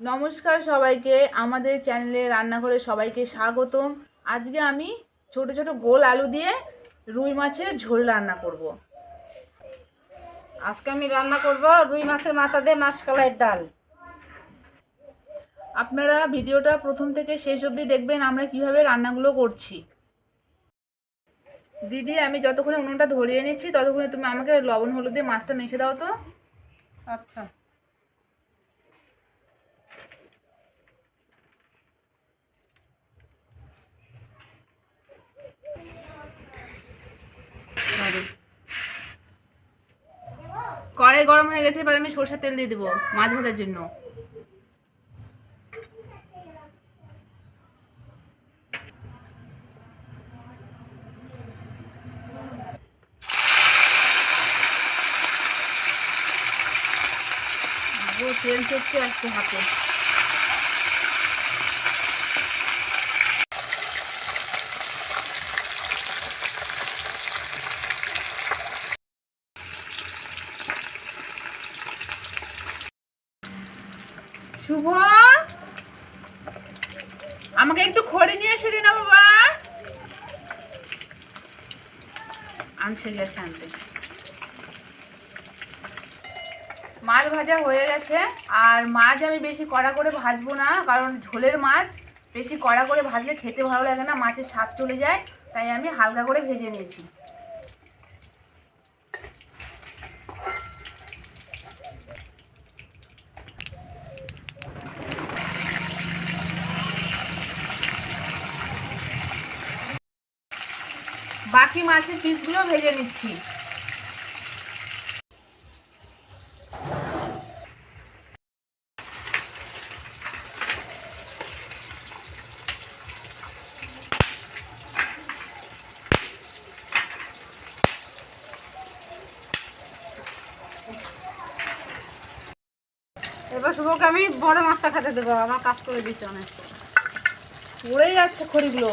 নমস্কার সবাইকে আমাদের চ্যানেলে রান্নাঘরে সবাইকে স্বাগতম। আজকে আমি ছোট ছোট গোল আলু দিয়ে রুই মাছের ঝোল রান্না করব। আজকে আমি রান্না করব রুই মাছের মাথা দিয়ে মাসকলাইয়ের ডাল। আপনারা ভিডিওটা প্রথম থেকে শেষ অবধি দেখবেন আমরা কীভাবে রান্নাগুলো করছি। দিদি আমি যতক্ষণে উনুনটা ধরিয়ে নিচ্ছি ততক্ষণে তুমি আমাকে লবণ হলুদ দিয়ে মাছটা মেখে দাও তো। আচ্ছা। কড়াই গরম হয়ে গেছে, এবার আমি সরষের তেল দিয়ে দেবো মাছ ভাজার জন্য। তেল চলছে আসছে হাতে। শুভ। আমাকে একটু খড়ি নিয়ে এসে দিন বাবা। আনছে গেছে আনতে। মাছ ভাজা হয়ে গেছে। আর মাছ আমি বেশি কড়া করে ভাজবো না, কারণ ঝোলের মাছ বেশি কড়া করে ভাজলে খেতে ভালো লাগে না, মাছের স্বাদ চলে যায়, তাই আমি হালকা করে ভেজে নিয়েছি। বাকি মাছের পিসগুলো ভেজে নিচ্ছি। এবার শুভকে আমি বড় মাছটা খেতে দেবো আমার কাজ করে দিচ্ছে অনেক। পড়ে যাচ্ছে খড়িগুলো।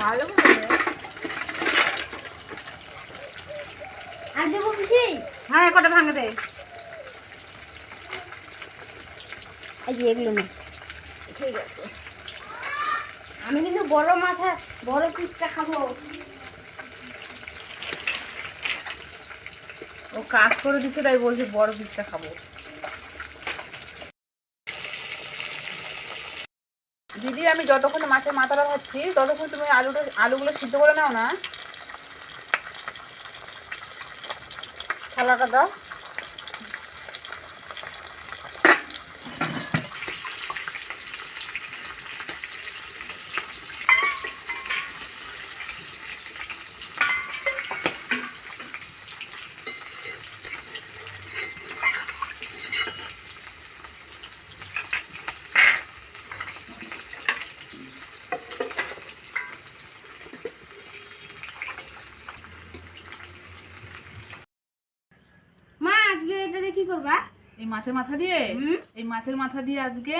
ভালো করে আর দেবো কিছু হ্যাঁ কটা ভাঙে দে। এই যে এগুলো না। ঠিক আছে। আমি কিন্তু বড় মাথা বড় পিসটা খাব। ও কাজ করে দিচ্ছে তাই বলছে বড় পিসটা খাব। দিদি আমি যতক্ষণ মাছের মাথাটা ভাবছি ততক্ষণ তুমি আলুটা আলুগুলো সিদ্ধ করে নাও না। থালাটা দাও মা আজকে এটা দিয়ে কি করবা এই মাছের মাথা দিয়ে? এই মাছের মাথা দিয়ে আজকে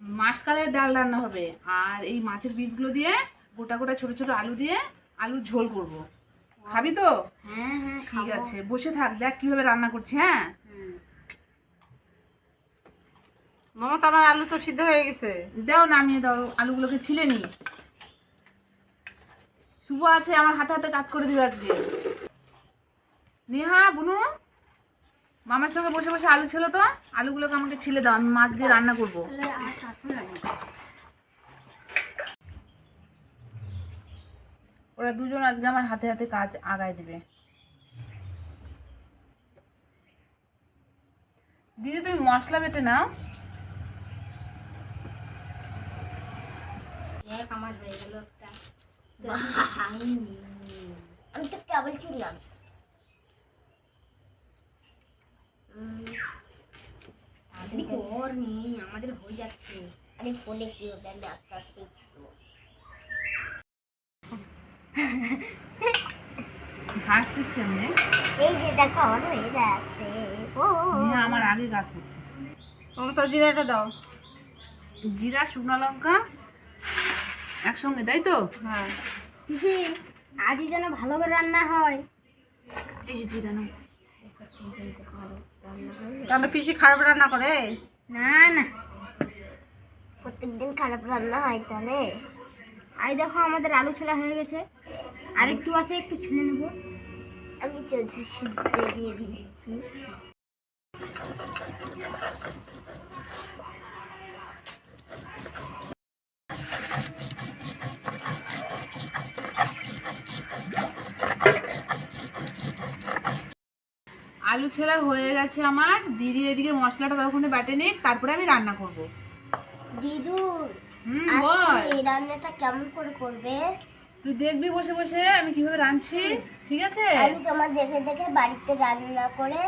মাসকালের ডাল রান্না হবে। আর এই মাছের পিসগুলো দিয়ে গোটা গোটা ছোট ছোট আলু দিয়ে আলুর ঝোল করব। খাবি তো? হ্যাঁ হ্যাঁ ঠিক আছে বসে থাক দেখ কীভাবে রান্না করছি হ্যাঁ? মামা তো আমার আলু তো সিদ্ধ হয়ে গেছে। দাও নামিয়ে দাও আলুগুলোকে ছিলে নি। শুভ আছে আমার হাতে হাতে কাজ করে দিবে আজকে। নেহা বুনু। মামার সঙ্গে বসে বসে আলু ছিল তো, আলুগুলোকে আমাকে ছিলে দাও, আমি মাছ দিয়ে রান্না করব। ওরা দুজন আজকে আমার হাতে হাতে কাজ আগায় দিবে। দিদি, তুমি মশলা বেটে নাও। আমার হয়ে গেল একটা। আমি তো কেবল ছিলাম। কর নি আমাদের হয়ে যাচ্ছে। আরে ফোনে কি হবে? আমি আস্তে আস্তে খাব হাসছিস কেমনে এই যে দেখো আমার হয়ে যাচ্ছে। ও। আমার আগে তো জিরাটা দাও। জিরা শুকনো লঙ্কা একসঙ্গে তাই তো? হ্যাঁ। পিসি আজই যেন ভালো করে রান্না হয়। এই যে জিরা নাও। তাহলে পিসি খারাপ রান্না করে? না না। প্রত্যেকদিন খারাপ রান্না হয় তাহলে। আই দেখো, আমাদের আলু ছেলা হয়ে গেছে। আর একটু আছে, একটু ছেলে নেব। আমি চলছে, সিদ্ধে দিয়ে দিচ্ছি। আলু ছেলা হয়ে গেছে আমার। দিদি এদিকে মশলাটা তখন বাটে নিক তারপরে আমি রান্না করব। দিদু হুম বল। এই রান্নাটা কেমন করে করবে? তুই দেখবি বসে বসে আমি কীভাবে রাঁধছি ঠিক আছে? আমি তোমার দেখে দেখে বাড়িতে রান্না করে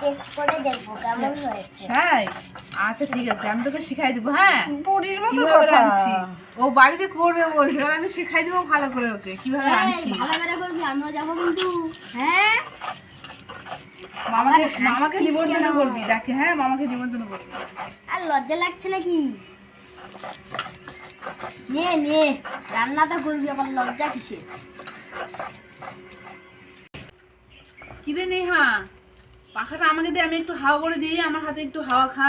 টেস্ট করে দেখব কেমন হয়েছে। হ্যাঁ আচ্ছা ঠিক আছে আমি তোকে শিখাই দেবো হ্যাঁ? বুড়ির মতো কীভাবে রাঁধছি? ও বাড়িতে করবে বলছে এবার আমি শিখাই দেবো ভালো করে ওকে কীভাবে এই, রাঁধছি। ভালো করে করবি আমিও যাব কিন্তু। হ্যাঁ? মামাকে মামাকে নিমন্ত্রণ করবি? ডাকে হ্যাঁ মামাকে নিমন্ত্রণ করবি। আর লজ্জা লাগছে নাকি? নে নে রান্নাটা করবি আমার লজ্জা কিসে কি রে নেহা? পাখাটা আমাকে দে আমি একটু হাওয়া করে দিই আমার হাতে একটু হাওয়া খা।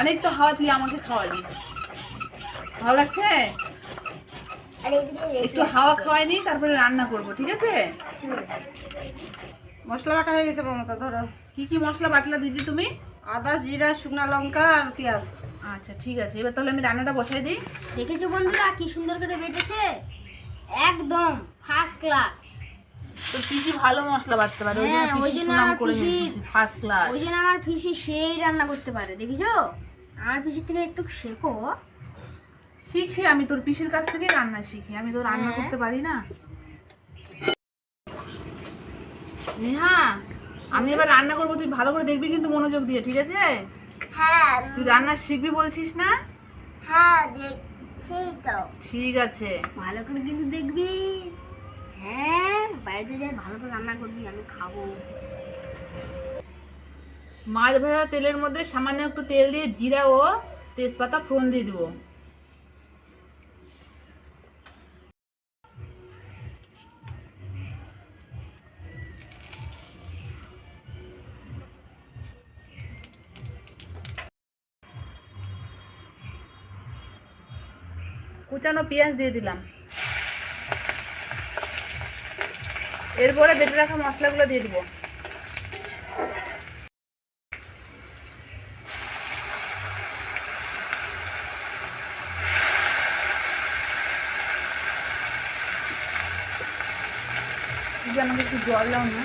অনেক তো হাওয়া তুই আমাকে খাওয়ালি ভালো লাগছে? একটু হাওয়া খাওয়াইনি তারপরে রান্না করব ঠিক আছে? মশলা বাটা হয়ে গেছে মমতা ধরো। কি কি মশলা বাটলা দিদি তুমি? আদা জিরা শুকনো লঙ্কা আর পেঁয়াজ। আচ্ছা ঠিক আছে। এবার তাহলে আমি রান্নাটা বসাই দিই। দেখেছ বন্ধুরা কি সুন্দর করে বেটেছে? একদম ফার্স্ট ক্লাস তো পিসি ভালো মশলা বাটতে পারে? ওই হ্যাঁ, জন্য আমার করে ফার্স্ট ক্লাস ওই জন্য আমার পিসি সেই রান্না করতে পারে দেখেছ? আমার পিসির থেকে একটু শেখো। শিখি আমি তোর পিসির কাছ থেকে রান্না শিখি। আমি তো রান্না হ্যাঁ। করতে পারি না। নেহা আমি এবার রান্না করব তুই ভালো করে দেখবি কিন্তু মনোযোগ দিয়ে ঠিক আছে? হ্যাঁ। তুই রান্না শিখবি বলছিস না? হ্যাঁ দেখছি তো। ঠিক আছে। ভালো করে কিন্তু দেখবি। হ্যাঁ বাড়িতে যাই ভালো করে রান্না করবি আমি খাব। মাছ ভাজা তেলের মধ্যে সামান্য একটু তেল দিয়ে জিরা ও তেজপাতা ফোড়ন দিয়ে দেবো। কুচানো পেঁয়াজ দিয়ে দিলাম। এরপরে বেটে রাখা মশলাগুলো দিয়ে দিব। জল দাও না।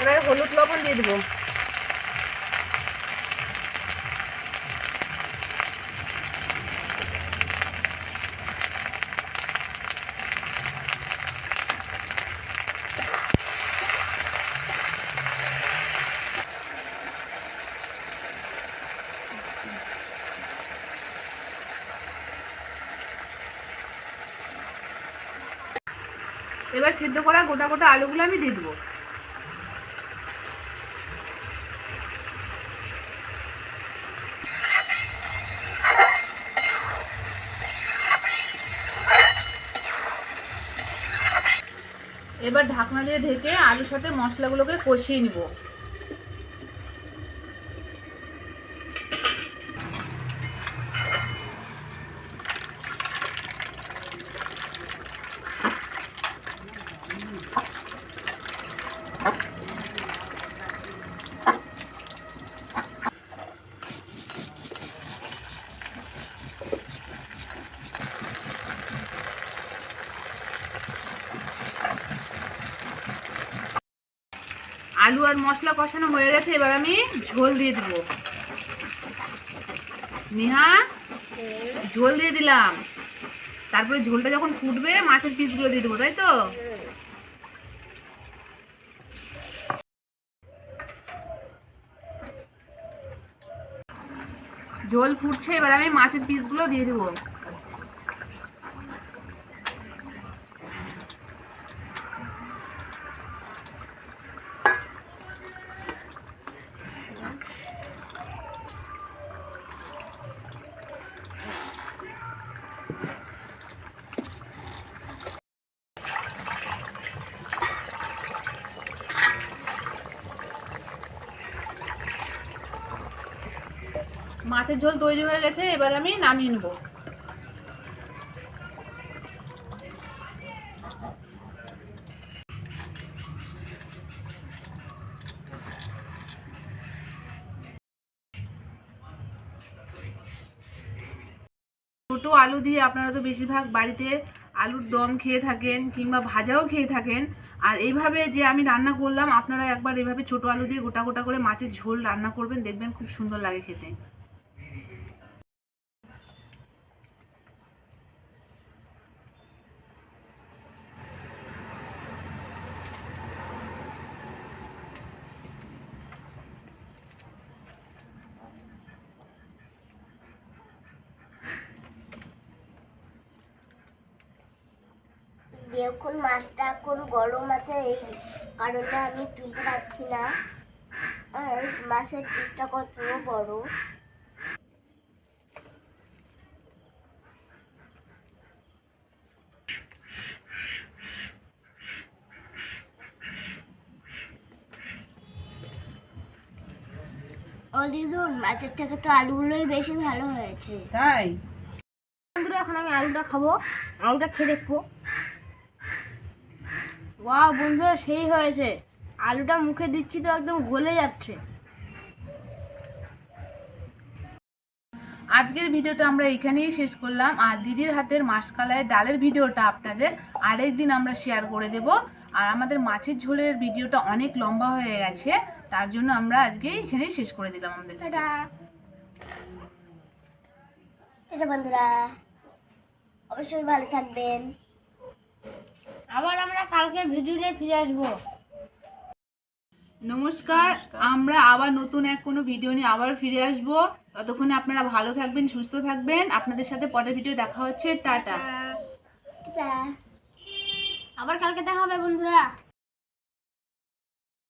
এবারে হলুদ লবণ দিয়ে দেবো। এবার সিদ্ধ করা গোটা গোটা আলুগুলো আমি দিয়ে দেবো এবার ঢাকনা দিয়ে ঢেকে আলুর সাথে মশলাগুলোকে কষিয়ে নিব। আলু আর মশলা কষানো হয়ে গেছে, এবার আমি ঝোল দিয়ে দিব। নেহা, ঝোল দিয়ে দিলাম। তারপরে ঝোলটা যখন ফুটবে, মাছের পিসগুলো দিয়ে দেবো, তাই তো? ঝোল ফুটছে, এবার আমি মাছের পিসগুলো দিয়ে দেবো। মাছের ঝোল তৈরি হয়ে গেছে, এবার আমি নামিয়ে নেব। ছোটো আলু দিয়ে আপনারা তো বেশিরভাগ বাড়িতে আলুর দম খেয়ে থাকেন কিংবা ভাজাও খেয়ে থাকেন। আর এইভাবে যে আমি রান্না করলাম, আপনারা একবার এইভাবে ছোটো আলু দিয়ে গোটা গোটা করে মাছের ঝোল রান্না করবেন, দেখবেন খুব সুন্দর লাগে খেতে। দেখুন মাছটা এখন গরম আছে এই কারণে আমি তুলতে পারছি না। আর মাছের পিসটা কত বড়। অলিদুন মাছের থেকে তো আলুগুলোই বেশি ভালো হয়েছে। তাই? এখন আমি আলুটা খাব আলুটা খেয়ে দেখব। ওয়াও বন্ধুরা সেই হয়েছে। আলুটা মুখে দিচ্ছি তো একদম গলে যাচ্ছে। আজকের ভিডিওটা আমরা এখানেই শেষ করলাম। আর দিদির হাতের মাসকালায় ডালের ভিডিওটা আপনাদের আরেক দিন আমরা শেয়ার করে দেব। আর আমাদের মাছের ঝোলের ভিডিওটা অনেক লম্বা হয়ে গেছে তার জন্য আমরা আজকে এখানেই শেষ করে দিলাম আমাদের বন্ধুরা। অবশ্যই ভালো থাকবেন। আবার আমরা কালকে ভিডিও নিয়ে ফিরে আসব। নমস্কার আমরা আবার নতুন এক কোনো ভিডিও নিয়ে আবার ফিরে আসব। ততক্ষণে আপনারা ভালো থাকবেন সুস্থ থাকবেন। আপনাদের সাথে পরের ভিডিও দেখা হচ্ছে। টাটা। টাটা। আবার কালকে দেখা হবে বন্ধুরা।